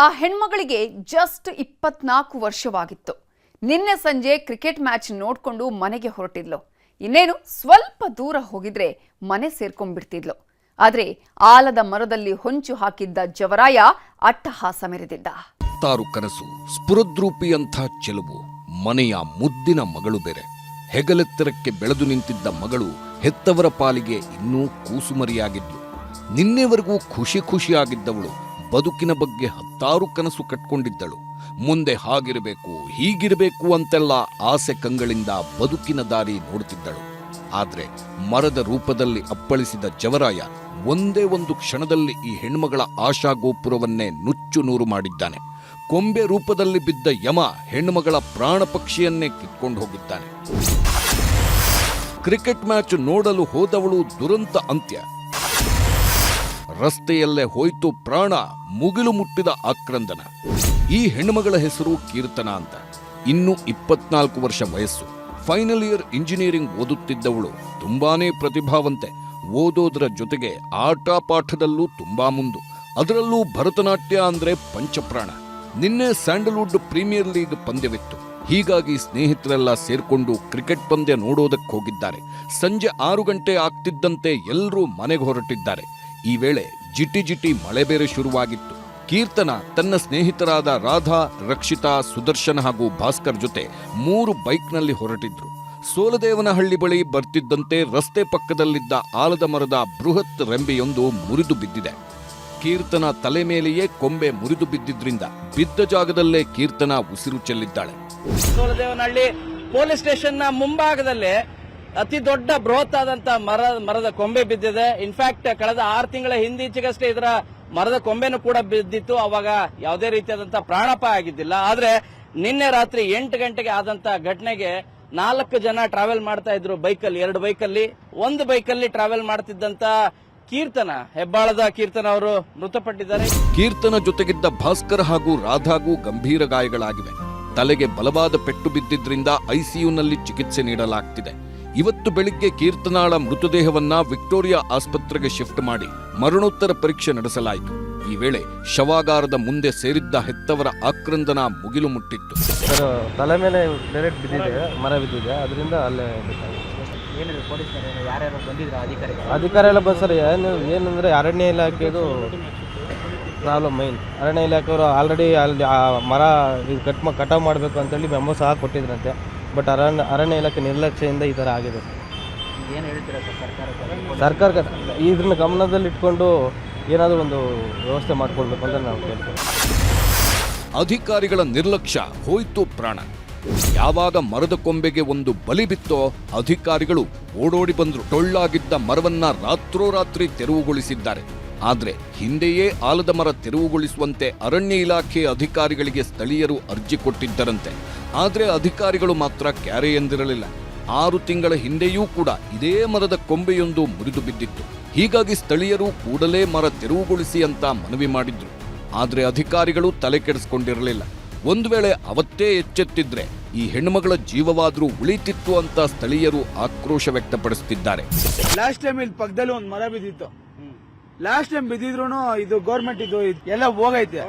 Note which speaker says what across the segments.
Speaker 1: ಆ ಹೆಣ್ಮಗಳಿಗೆ ಜಸ್ಟ್ ಇಪ್ಪತ್ನಾಲ್ಕು ವರ್ಷವಾಗಿತ್ತು. ನಿನ್ನೆ ಸಂಜೆ ಕ್ರಿಕೆಟ್ ಮ್ಯಾಚ್ ನೋಡ್ಕೊಂಡು ಮನೆಗೆ ಹೊರಟಿದ್ಲು. ಇನ್ನೇನು ಸ್ವಲ್ಪ ದೂರ ಹೋಗಿದ್ರೆ ಮನೆ ಸೇರ್ಕೊಂಡ್ಬಿಡ್ತಿದ್ಲು. ಆದ್ರೆ ಆಲದ ಮರದಲ್ಲಿ ಹೊಂಚು ಹಾಕಿದ್ದ ಜವರಾಯ ಅಟ್ಟಹಾಸ ಮೆರೆದಿದ್ದ.
Speaker 2: ತಾರು ಕನಸು ಸ್ಫುರದ್ರೂಪಿಯಂಥ ಚೆಲುವು, ಮನೆಯ ಮುದ್ದಿನ ಮಗಳು ಬೇರೆ. ಹೆಗಲೆತ್ತರಕ್ಕೆ ಬೆಳೆದು ನಿಂತಿದ್ದ ಮಗಳು ಹೆತ್ತವರ ಪಾಲಿಗೆ ಇನ್ನೂ ಕೂಸುಮರಿಯಾಗಿದ್ಲು. ನಿನ್ನೆವರೆಗೂ ಖುಷಿ ಖುಷಿಯಾಗಿದ್ದವಳು ಬದುಕಿನ ಬಗ್ಗೆ ಹತ್ತಾರು ಕನಸು ಕಟ್ಕೊಂಡಿದ್ದಳು. ಮುಂದೆ ಹಾಗಿರಬೇಕು, ಹೀಗಿರಬೇಕು ಅಂತೆಲ್ಲ ಆಸೆ ಕಂಗಳಿಂದ ಬದುಕಿನ ದಾರಿ ನೋಡುತ್ತಿದ್ದಳು. ಆದರೆ ಮರದ ರೂಪದಲ್ಲಿ ಅಪ್ಪಳಿಸಿದ ಜವರಾಯ ಒಂದೇ ಒಂದು ಕ್ಷಣದಲ್ಲಿ ಈ ಹೆಣ್ಮಗಳ ಆಶಾಗೋಪುರವನ್ನೇ ನುಚ್ಚು ನೂರು ಮಾಡಿದ್ದಾನೆ. ಕೊಂಬೆ ರೂಪದಲ್ಲಿ ಬಿದ್ದ ಯಮ ಹೆಣ್ಮಗಳ ಪ್ರಾಣ ಪಕ್ಷಿಯನ್ನೇ ಕಿತ್ಕೊಂಡು ಹೋಗಿದ್ದಾನೆ. ಕ್ರಿಕೆಟ್ ಮ್ಯಾಚ್ ನೋಡಲು ಹೋದವಳು ದುರಂತ ಅಂತ್ಯ. ರಸ್ತೆಯಲ್ಲೇ ಹೋಯ್ತು ಪ್ರಾಣ, ಮುಗಿಲು ಮುಟ್ಟಿದ ಆಕ್ರಂದನ. ಈ ಹೆಣ್ಣುಮಗಳ ಹೆಸರು ಕೀರ್ತನ ಅಂತ. ಇನ್ನು ಇಪ್ಪತ್ನಾಲ್ಕು ವರ್ಷ ವಯಸ್ಸು. ಫೈನಲ್ ಇಯರ್ ಇಂಜಿನಿಯರಿಂಗ್ ಓದುತ್ತಿದ್ದವಳು ತುಂಬಾನೇ ಪ್ರತಿಭಾವಂತೆ. ಓದೋದ್ರ ಜೊತೆಗೆ ಆಟ ಪಾಠದಲ್ಲೂ ತುಂಬಾ ಮುಂದು. ಅದರಲ್ಲೂ ಭರತನಾಟ್ಯ ಅಂದ್ರೆ ಪಂಚಪ್ರಾಣ. ನಿನ್ನೆ ಸ್ಯಾಂಡಲ್ವುಡ್ ಪ್ರೀಮಿಯರ್ ಲೀಗ್ ಪಂದ್ಯವಿತ್ತು. ಹೀಗಾಗಿ ಸ್ನೇಹಿತರೆಲ್ಲ ಸೇರ್ಕೊಂಡು ಕ್ರಿಕೆಟ್ ಪಂದ್ಯ ನೋಡೋದಕ್ಕೆ ಹೋಗಿದ್ದಾರೆ ಸಂಜೆ ಆರು ಗಂಟೆ ಆಗ್ತಿದ್ದಂತೆ ಎಲ್ಲರೂ ಮನೆಗೆ ಹೊರಟಿದ್ದಾರೆ. ಈ ವೇಳೆ ಜಿಟಿ ಜಿಟಿ ಮಳೆ ಬೇರೆ ಶುರುವಾಗಿತ್ತು. ಕೀರ್ತನ ತನ್ನ ಸ್ನೇಹಿತರಾದ ರಾಧಾ, ರಕ್ಷಿತಾ, ಸುದರ್ಶನ್ ಹಾಗೂ ಭಾಸ್ಕರ್ ಜೊತೆ ಮೂರು ಬೈಕ್ನಲ್ಲಿ ಹೊರಟಿದ್ರು. ಸೋಲದೇವನಹಳ್ಳಿ ಬಳಿ ಬರ್ತಿದ್ದಂತೆ ರಸ್ತೆ ಪಕ್ಕದಲ್ಲಿದ್ದ ಆಲದ ಮರದ ಬೃಹತ್ ರೆಂಬೆಯೊಂದು ಮುರಿದು ಬಿದ್ದಿದೆ. ಕೀರ್ತನ ತಲೆ ಮೇಲೆಯೇ ಕೊಂಬೆ ಮುರಿದು ಬಿದ್ದಿದ್ರಿಂದ ಬಿದ್ದ ಜಾಗದಲ್ಲೇ ಕೀರ್ತನ ಉಸಿರು ಚೆಲ್ಲಿದ್ದಾಳೆ.
Speaker 3: ಸೋಲದೇವನಹಳ್ಳಿ ಪೊಲೀಸ್ ಸ್ಟೇಷನ್ನ ಮುಂಭಾಗದಲ್ಲಿ ಅತಿ ದೊಡ್ಡ ಬೃಹತ್ ಆದಂತ ಮರ, ಮರದ ಕೊಂಬೆ ಬಿದ್ದಿದೆ. ಇನ್ಫ್ಯಾಕ್ಟ್ ಕಳೆದ ಆರು ತಿಂಗಳ ಹಿಂದೀಚೆಗಷ್ಟೇ ಇದರ ಮರದ ಕೊಂಬೆನೂ ಕೂಡ ಬಿದ್ದಿತ್ತು. ಅವಾಗ ಯಾವುದೇ ರೀತಿಯಾದಂತಹ ಪ್ರಾಣಾಪಾಯ ಆಗಿದ್ದಿಲ್ಲ. ಆದ್ರೆ ನಿನ್ನೆ ರಾತ್ರಿ ಎಂಟು ಗಂಟೆಗೆ ಆದಂತ ಘಟನೆಗೆ ನಾಲ್ಕು ಜನ ಟ್ರಾವೆಲ್ ಮಾಡ್ತಾ ಇದ್ರು ಬೈಕಲ್ಲಿ, ಎರಡು ಬೈಕಲ್ಲಿ. ಒಂದು ಬೈಕಲ್ಲಿ ಟ್ರಾವೆಲ್ ಮಾಡ್ತಿದ್ದಂತ ಕೀರ್ತನ, ಹೆಬ್ಬಾಳದ ಕೀರ್ತನ ಅವರು ಮೃತಪಟ್ಟಿದ್ದಾರೆ.
Speaker 2: ಕೀರ್ತನ ಜೊತೆಗಿದ್ದ ಭಾಸ್ಕರ್ ಹಾಗೂ ರಾಧಾಗೂ ಗಂಭೀರ ಗಾಯಗಳಾಗಿವೆ. ತಲೆಗೆ ಬಲವಾದ ಪೆಟ್ಟು ಬಿದ್ದಿದ್ರಿಂದ ಐಸಿಯುನಲ್ಲಿ ಚಿಕಿತ್ಸೆ ನೀಡಲಾಗ್ತಿದೆ. ಇವತ್ತು ಬೆಳಿಗ್ಗೆ ಕೀರ್ತನಾಳ ಮೃತದೇಹವನ್ನ ವಿಕ್ಟೋರಿಯಾ ಆಸ್ಪತ್ರೆಗೆ ಶಿಫ್ಟ್ ಮಾಡಿ ಮರಣೋತ್ತರ ಪರೀಕ್ಷೆ ನಡೆಸಲಾಯಿತು. ಈ ವೇಳೆ ಶವಾಗಾರದ ಮುಂದೆ ಸೇರಿದ್ದ ಹೆತ್ತವರ ಆಕ್ರಂದನ ಮುಗಿಲು ಮುಟ್ಟಿತ್ತು.
Speaker 4: ಸರ್ ತಲೆ ಮೇಲೆ ಡೈರೆಕ್ಟ್ ಬಿದ್ದಿದೆ ಮರ ಬಿದ್ದಿದೆ ಅದರಿಂದ ಅಲ್ಲೇ ಅಧಿಕಾರ ಎಲ್ಲ ಬಂದು ಸರ್ ಏನು ಏನಂದರೆ ಅರಣ್ಯ ಇಲಾಖೆದು ಪ್ರಾಬ್ಲಮ್ ಮೈನ್ ಅರಣ್ಯ ಇಲಾಖೆಯವರು ಆಲ್ರೆಡಿ ಅಲ್ಲಿ ಆ ಮರ ಇದು ಕಟ್ ಮಾ ಕಟಾವು ಮಾಡಬೇಕು ಅಂತೇಳಿ ಮೆಮೋ ಸಹ ಕೊಟ್ಟಿದ್ರಂತೆ. ಬಟ್ ಅರಣ್ಯ ಅರಣ್ಯ ಇಲಾಖೆ ನಿರ್ಲಕ್ಷ್ಯದಿಂದ ಈ ಥರ ಆಗಿದೆ.
Speaker 5: ಏನು ಹೇಳ್ತೀರಾ ಸರ್ ಸರ್ಕಾರಕ್ಕೆ?
Speaker 4: ಇದನ್ನ ಗಮನದಲ್ಲಿಟ್ಕೊಂಡು ಏನಾದರೂ ಒಂದು ವ್ಯವಸ್ಥೆ ಮಾಡ್ಕೊಳ್ಳಬೇಕು ಅಂತ ನಾವು ಕೇಳ್ತೀವಿ.
Speaker 2: ಅಧಿಕಾರಿಗಳ ನಿರ್ಲಕ್ಷ್ಯ ಹೋಯ್ತು ಪ್ರಾಣ. ಯಾವಾಗ ಮರದ ಕೊಂಬೆಗೆ ಒಂದು ಬಲಿ ಬಿತ್ತೋ ಅಧಿಕಾರಿಗಳು ಓಡೋಡಿ ಬಂದರು ಟೊಳ್ಳಾಗಿದ್ದ ಮರವನ್ನ ರಾತ್ರೋರಾತ್ರಿ ತೆರವುಗೊಳಿಸಿದ್ದಾರೆ. ಆದ್ರೆ ಹಿಂದೆಯೇ ಆಲದ ಮರ ತೆರವುಗೊಳಿಸುವಂತೆ ಅರಣ್ಯ ಇಲಾಖೆ ಅಧಿಕಾರಿಗಳಿಗೆ ಸ್ಥಳೀಯರು ಅರ್ಜಿ ಕೊಟ್ಟಿದ್ದರಂತೆ. ಆದರೆ ಅಧಿಕಾರಿಗಳು ಮಾತ್ರ ಕ್ಯಾರೆ ಎಂದಿರಲಿಲ್ಲ. ಆರು ತಿಂಗಳ ಹಿಂದೆಯೂ ಕೂಡ ಇದೇ ಮರದ ಕೊಂಬೆಯೊಂದು ಮುರಿದು ಬಿದ್ದಿತ್ತು. ಹೀಗಾಗಿ ಸ್ಥಳೀಯರು ಕೂಡಲೇ ಮರ ತೆರವುಗೊಳಿಸಿ ಅಂತ ಮನವಿ ಮಾಡಿದ್ರು. ಆದರೆ ಅಧಿಕಾರಿಗಳು ತಲೆ ಕೆಡಿಸಿಕೊಂಡಿರಲಿಲ್ಲ. ಒಂದು ವೇಳೆ ಅವತ್ತೇ ಎಚ್ಚೆತ್ತಿದ್ರೆ ಈ ಹೆಣ್ಣುಮಗಳ ಜೀವವಾದರೂ ಉಳಿತಿತ್ತು ಅಂತ ಸ್ಥಳೀಯರು ಆಕ್ರೋಶ ವ್ಯಕ್ತಪಡಿಸುತ್ತಿದ್ದಾರೆ
Speaker 6: ಲಾಸ್ಟ್ ಟೈಮ್ ಇಲ್ಲಿ ಪಕ್ಕದಲ್ಲಿ ಒಂದು ಮರ ಬಿದ್ದಿತ್ತು. ಲಾಸ್ಟ್ ಟೈಮ್ ಬಿದ್ದಿದ್ರು ಇದು ಗೌರ್ಮೆಂಟ್ ಇದು ಎಲ್ಲ ಹೋಗೈತೆ.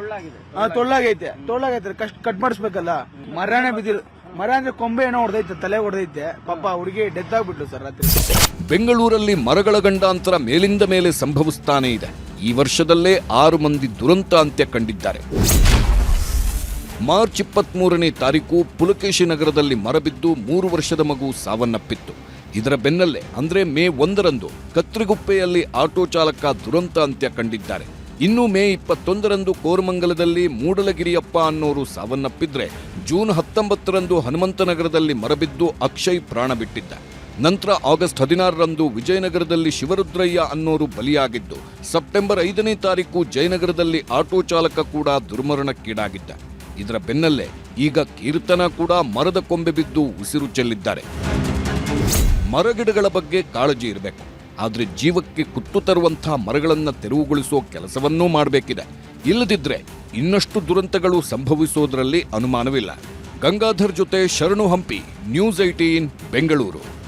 Speaker 6: ಹಾ, ತೊಳ್ಳಾಗೈತೆ. ತೊಳ್ಳಾಗೈತೆ. ಕಷ್ಟ ಕಟ್ ಮಾಡಿಸ್ಬೇಕಲ್ಲ. ಮರನೇ ಬಿದ್ದಿರು ಮರ ಅಂದ್ರೆ ಕೊಂಬೆ ಏನೋ ಹೊಡೆದೈತೆ ತಲೆ ಹೊಡೆದೈತೆ. ಪಾಪ ಹುಡುಗಿ ಡೆತ್ ಆಗ್ಬಿಟ್ಲು ಸರ್ ರಾತ್ರಿ.
Speaker 2: ಬೆಂಗಳೂರಲ್ಲಿ ಮರಗಳ ಗಂಡಾಂತರ ಮೇಲಿಂದ ಮೇಲೆ ಸಂಭವಿಸ್ತಾನೆ ಇದೆ. ಈ ವರ್ಷದಲ್ಲೇ ಆರು ಮಂದಿ ದುರಂತ ಅಂತ್ಯ ಕಂಡಿದ್ದಾರೆ. ಮಾರ್ಚ್ ಇಪ್ಪತ್ಮೂರನೇ ತಾರೀಕು ಪುಲಕೇಶಿ ನಗರದಲ್ಲಿ ಮರಬಿದ್ದು ಮೂರು ವರ್ಷದ ಮಗು ಸಾವನ್ನಪ್ಪಿತ್ತು. ಇದರ ಬೆನ್ನಲ್ಲೇ ಅಂದ್ರೆ ಮೇ ಒಂದರಂದು ಕತ್ರಿಗುಪ್ಪೆಯಲ್ಲಿ ಆಟೋ ಚಾಲಕ ದುರಂತ ಅಂತ್ಯ ಕಂಡಿದ್ದಾರೆ. ಇನ್ನು ಮೇ ಇಪ್ಪತ್ತೊಂದರಂದು ಕೋರಮಂಗಲದಲ್ಲಿ ಮೂಡಲಗಿರಿಯಪ್ಪ ಅನ್ನೋರು ಸಾವನ್ನಪ್ಪಿದ್ರೆ ಜೂನ್ ಹತ್ತೊಂಬತ್ತರಂದು ಹನುಮಂತನಗರದಲ್ಲಿ ಮರಬಿದ್ದು ಅಕ್ಷಯ್ ಪ್ರಾಣ ಬಿಟ್ಟಿದ್ದ. ನಂತರ ಆಗಸ್ಟ್ ಹದಿನಾರರಂದು ವಿಜಯನಗರದಲ್ಲಿ ಶಿವರುದ್ರಯ್ಯ ಅನ್ನೋರು ಬಲಿಯಾಗಿದ್ದು, ಸೆಪ್ಟೆಂಬರ್ ಐದನೇ ತಾರೀಕು ಜಯನಗರದಲ್ಲಿ ಆಟೋ ಚಾಲಕ ಕೂಡ ದುರ್ಮರಣಕ್ಕೀಡಾಗಿದ್ದ. ಇದರ ಬೆನ್ನಲ್ಲೇ ಈಗ ಕೀರ್ತನ ಕೂಡ ಮರದ ಕೊಂಬೆ ಬಿದ್ದು ಉಸಿರು ಚೆಲ್ಲಿದ್ದಾರೆ. ಮರಗಿಡಗಳ ಬಗ್ಗೆ ಕಾಳಜಿ ಇರಬೇಕು. ಆದರೆ ಜೀವಕ್ಕೆ ಕುತ್ತು ತರುವಂತಹ ಮರಗಳನ್ನು ತೆರವುಗೊಳಿಸುವ ಕೆಲಸವನ್ನೂ ಮಾಡಬೇಕಿದೆ. ಇಲ್ಲದಿದ್ದರೆ ಇನ್ನಷ್ಟು ದುರಂತಗಳು ಸಂಭವಿಸುವುದರಲ್ಲಿ ಅನುಮಾನವಿಲ್ಲ. ಗಂಗಾಧರ್ ಜೊತೆ ಶರಣು ಹಂಪಿ ನ್ಯೂಸ್ ಐಟೀನ್ ಬೆಂಗಳೂರು.